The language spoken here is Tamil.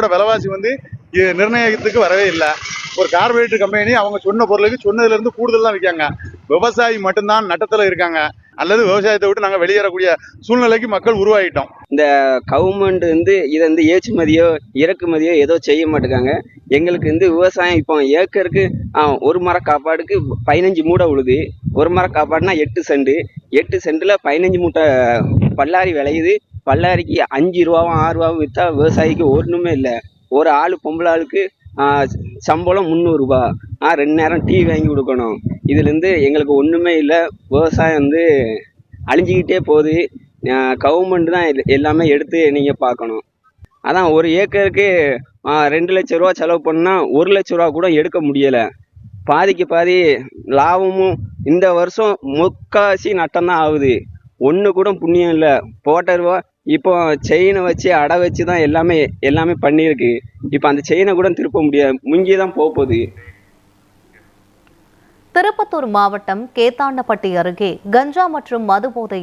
பொருளோட விலைவாசி வந்து நிர்ணயத்துக்கு வரவே இல்லை. ஒரு கார்பரேட் கம்பெனி அவங்க சொன்ன பொருளுக்கு சொன்னதுல இருந்து கூடுதல் தான் விற்காங்க. விவசாயி மட்டும்தான் நட்டத்தில் இருக்காங்க. அல்லது விவசாயத்தை விட்டு நாங்கள் வெளியேறக்கூடிய சூழ்நிலைக்கு மக்கள் உருவாகிட்டோம். இந்த கவர்மெண்ட் வந்து இதை வந்து ஏற்றுமதியோ இறக்குமதியோ ஏதோ செய்ய மாட்டேங்காங்க. எங்களுக்கு வந்து விவசாயம் இப்போ ஏக்கருக்கு ஒரு மர காப்பாடுக்கு பதினஞ்சு மூடை உழுது. ஒரு மர காப்பாடுனா எட்டு செண்டு. எட்டு சென்டில் பதினஞ்சு மூட்டை பல்லாரி விளையுது. பல்லாரிக்கு அஞ்சு ரூபாவும் ஆறு ரூபாவும் விற்றா விவசாயிக்கு ஒன்றுமே இல்லை. ஒரு ஆள் பொம்பளை ஆளுக்கு சம்பளம் முந்நூறுரூபா ஆ ரெண்டு நேரம் டீ வாங்கி கொடுக்கணும். இதுலேருந்து எங்களுக்கு ஒன்றுமே இல்லை. விவசாயம் வந்து அழிஞ்சிக்கிட்டே போகுது. கவர்மெண்ட் தான் எல்லாமே எடுத்து நீங்கள் பார்க்கணும். அதான் ஒரு ஏக்கருக்கு ரெண்டு லட்ச ரூபா செலவு பண்ணால் ஒரு லட்ச ரூபா கூட எடுக்க முடியலை. பாதிக்கு பாதி லாபமும் இந்த வருஷம் முக்காசி நட்டம் தான் ஆகுது. ஒன்று கூட புண்ணியம் இல்லை. போட்ட ரூபா இப்போ செயினை வச்சு அடை வச்சு தான் எல்லாமே எல்லாமே பண்ணியிருக்கு. இப்போ அந்த செயினை கூட திருப்ப முடியாது முங்கி தான் போகுது. திருப்பத்தூர் மாவட்டம் கேத்தாண்டப்பட்டி அருகே கஞ்சா மற்றும் மது போதை